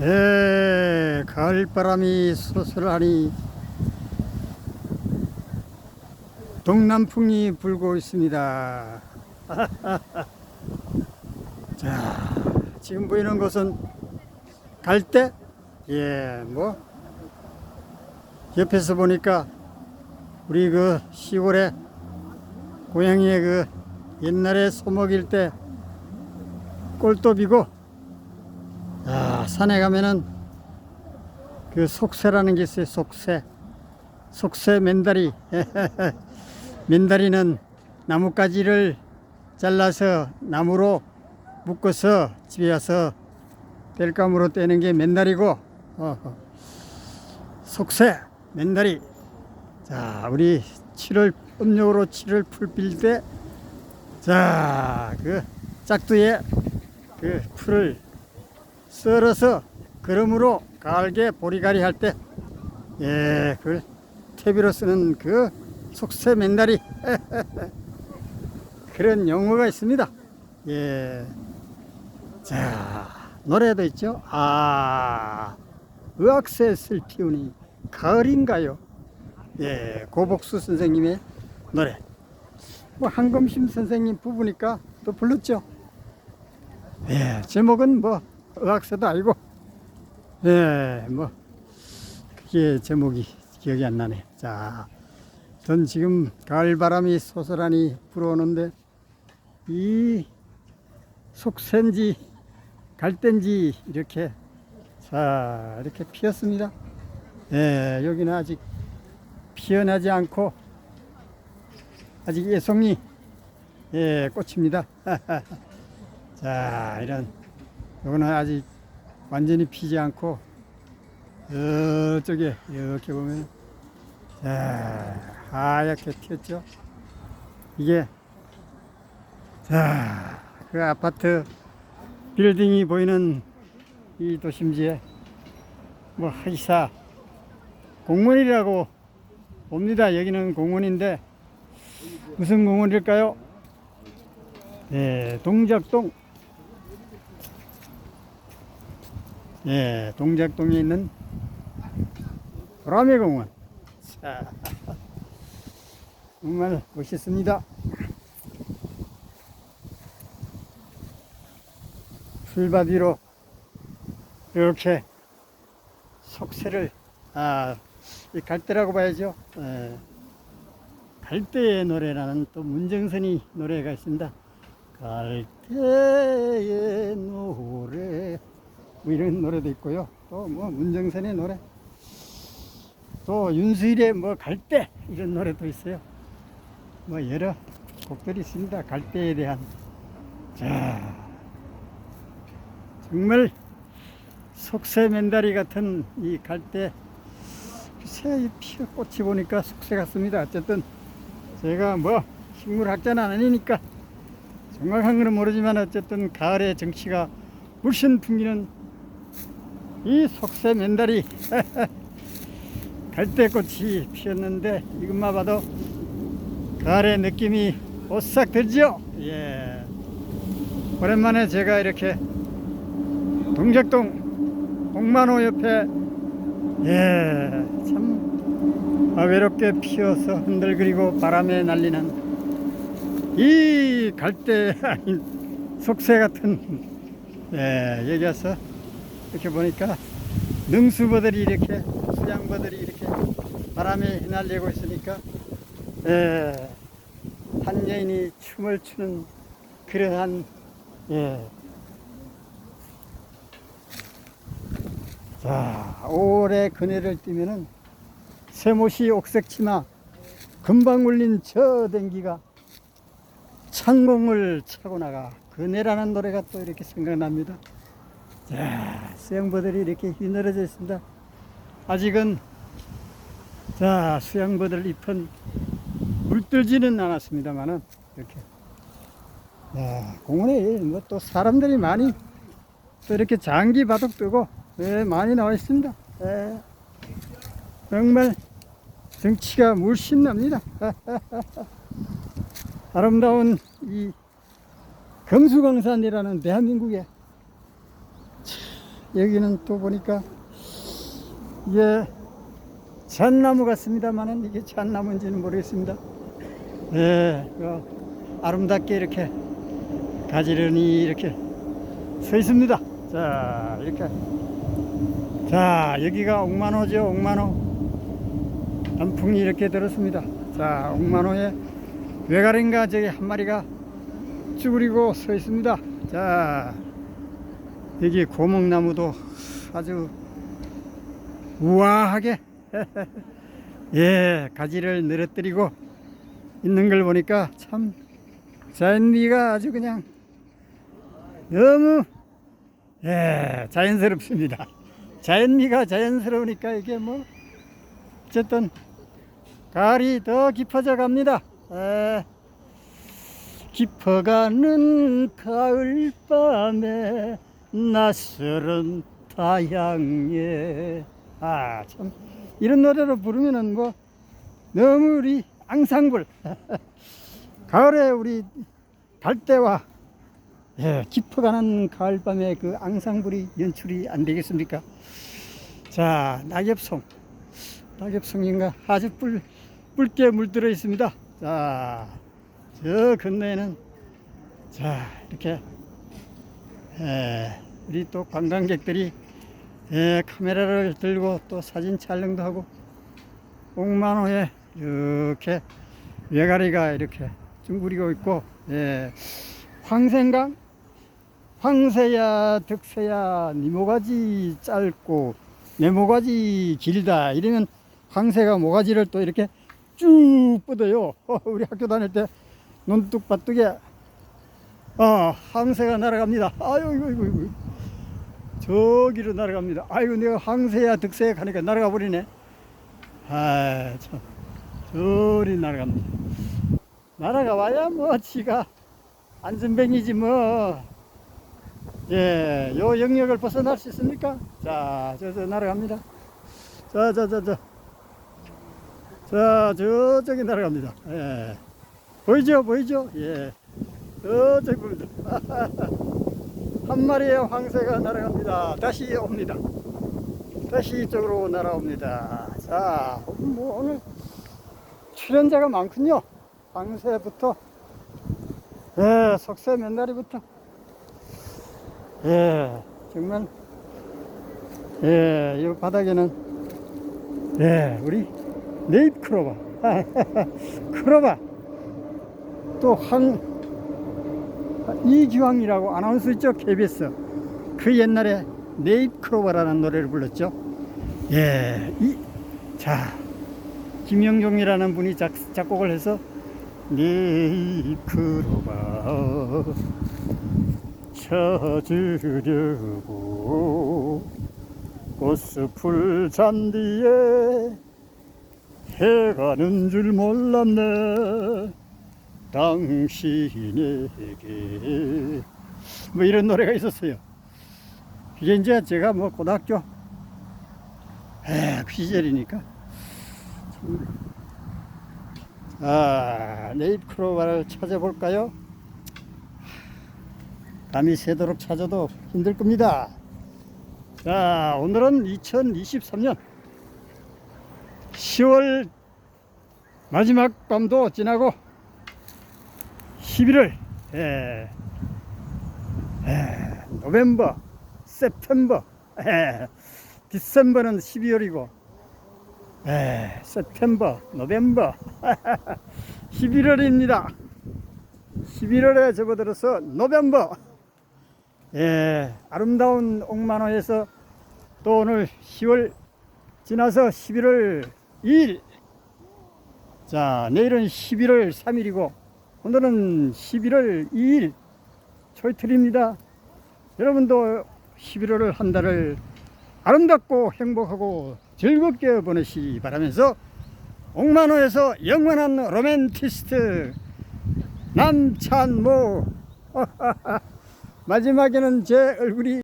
예, 가을바람이 소설하니 동남풍이 불고 있습니다. 자, 지금 보이는 곳은 갈대? 예, 뭐, 옆에서 보니까 우리 그 시골에 고양이의 그 옛날에 소먹일 때 아, 산에 가면은 그 속새라는 게 있어요. 속새. 속새 맨다리. 맨다리는 나뭇가지를 잘라서 나무로 묶어서 집에 와서 뗄감으로 떼는 게 맨다리고. 속새 맨다리. 자, 우리 7월 음력으로 7월 풀빌 때 자, 그 짝두에 그 풀을 썰어서 그름으로 가을게 보리가리 할 때, 예, 그 퇴비로 쓰는 그 속세 맨다리 그런 용어가 있습니다. 예, 자 노래도 있죠. 아, 의학셋을 피우니 가을인가요? 예, 고복수 선생님의 노래. 뭐 한검심 선생님 부부니까 또 불렀죠. 예, 제목은 뭐 의학서도 아니고, 예, 뭐 그게 제목이 기억이 안 나네. 자, 전 지금 가을 바람이 소설하니 불어오는데 이 속센지 갈대인지 이렇게 자 이렇게 피었습니다. 예, 여기는 아직 피어나지 않고 아직 예송이 예 꽃입니다. 자 이런 요거는 아직 완전히 피지 않고 저쪽에 이렇게 보면 자 하얗게 피었죠. 이게 자 그 아파트 빌딩이 보이는 이 도심지에 뭐 하이사 공원이라고 봅니다. 여기는 공원인데 무슨 공원일까요? 네, 동작동. 예, 동작동에 있는 보라매 공원. 자, 정말 멋있습니다. 풀밭 위로 이렇게 속새를 아, 이 갈대라고 봐야죠. 예, 갈대의 노래라는 또 문정선이 노래가 있습니다. 갈대의 노래 뭐 이런 노래도 있고요. 또 뭐 문정선의 노래 또 윤수일의 뭐 갈대 이런 노래도 있어요. 뭐 여러 곡들이 있습니다. 갈대에 대한 자 정말 속새 맨다리 같은 이 갈대 글쎄 이 피어 꽃이 보니까 속새 같습니다. 어쨌든 제가 뭐 식물학자는 아니니까 정확한 건 모르지만 어쨌든 가을의 정치가 물씬 풍기는 이 속새 맨다리 갈대꽃이 피었는데 이것만 봐도 가을의 느낌이 오싹 들죠? 예. 오랜만에 제가 이렇게 동작동 홍만호 옆에 예, 참 아, 외롭게 피어서 흔들그리고 바람에 날리는 이 갈대 속새 같은 예, 여기 와서 이렇게 보니까 능수버들이 이렇게 수양버들이 이렇게 바람에 휘날리고 있으니까 예, 한 여인이 춤을 추는 그러한 예. 자, 올해 그네를 뛰면은 세모시 옥색 치마 금방 울린 저 댕기가 창공을 차고 나가 그네라는 노래가 또 이렇게 생각납니다. 자, 수양버들이 이렇게 휘날려져 있습니다. 아직은 자, 수양버들 잎은 물들지는 않았습니다만은 이렇게 야, 공원에 뭐 또 사람들이 많이 또 이렇게 장기 바둑 뜨고 예, 많이 나와 있습니다. 예, 정말 정치가 물씬 납니다. 아름다운 이 금수강산이라는 대한민국에 참 여기는 또 보니까 이게 잣나무 같습니다만은 이게 잣나무인지는 모르겠습니다. 예, 그 아름답게 이렇게 가지런히 이렇게 서 있습니다. 자, 이렇게. 자, 여기가 옥만호죠, 옥만호. 단풍이 이렇게 들었습니다. 자, 옥만호에 외가린가 저기 한 마리가 쭈그리고 서 있습니다. 자, 여기 고목나무도 아주 우아하게 예 가지를 늘어뜨리고 있는 걸 보니까 참 자연미가 아주 그냥 너무 예 자연스럽습니다. 자연미가 자연스러우니까 이게 뭐 어쨌든 가을이 더 깊어져 갑니다. 예. 깊어가는 가을밤에 낯설은 타향에 아 참 이런 노래로 부르면은 뭐 너무 우리 앙상블 가을에 우리 갈대와 예, 깊어가는 가을밤에 그 앙상블이 연출이 안 되겠습니까? 자 낙엽송 낙엽송인가 아주 뿔 붉게 물들어 있습니다. 자, 저 건너에는 자 이렇게 에, 우리 또 관광객들이 에, 카메라를 들고 또 사진 촬영도 하고 옥만호에 이렇게 외가리가 이렇게 둥그리고 있고 예, 황새인가? 황새야 득새야 네 모가지 짧고 내 모가지 길다 이러면 황새가 모가지를 또 이렇게 쭉 뻗어요. 우리 학교 다닐 때 눈뚝바뚝에 어, 황새가 날아갑니다. 아유, 이거, 이거, 이거. 저기로 날아갑니다. 아이고, 내가 황새야, 득새야 가니까 날아가 버리네. 아, 참. 저리 날아갑니다. 날아가 와야 뭐, 지가 안전뱅이지 뭐. 예, 요 영역을 벗어날 수 있습니까? 자, 저, 저 날아갑니다. 자, 자, 자, 자. 자, 저쪽에 날아갑니다. 예. 보이죠? 보이죠? 예. 저쪽에 보입니다. 한 마리의 황새가 날아갑니다. 다시 옵니다. 다시 이쪽으로 날아옵니다. 자, 뭐 오늘 출연자가 많군요. 황새부터, 예, 속새 몇 마리부터. 예, 정말, 예, 이 바닥에는, 예, 우리 네잎 크로바. 크로바. 또 한, 이기왕이라고 아나운서 있죠? KBS. 그 옛날에 네잎 크로바라는 노래를 불렀죠. 예, 이, 자, 김영종이라는 분이 작, 작곡을 해서 네잎 크로바 찾으려고 꽃숲을 잔디에 해가는 줄 몰랐네 당신에게. 뭐 이런 노래가 있었어요. 이게 이제 제가 뭐 고등학교 에, 그 시절이니까. 아 네잎 크로바를 찾아볼까요? 밤이 새도록 찾아도 힘들 겁니다. 자 오늘은 2023년 10월 마지막 밤도 지나고 11월. 예, 예, 노벰버 세프템버. 예, 디셈버는 12월이고. 예, 세프템버 노벰버. 11월입니다. 11월에 접어들어서 노벰버. 예, 아름다운 옥만호에서 또 오늘 10월 지나서 11월 2일. 자 내일은 11월 3일이고 오늘은 11월 2일 초이틀입니다. 여러분도 11월을 한 달을 아름답고 행복하고 즐겁게 보내시기 바라면서 옥만호에서 영원한 로맨티스트 남찬모. 마지막에는 제 얼굴이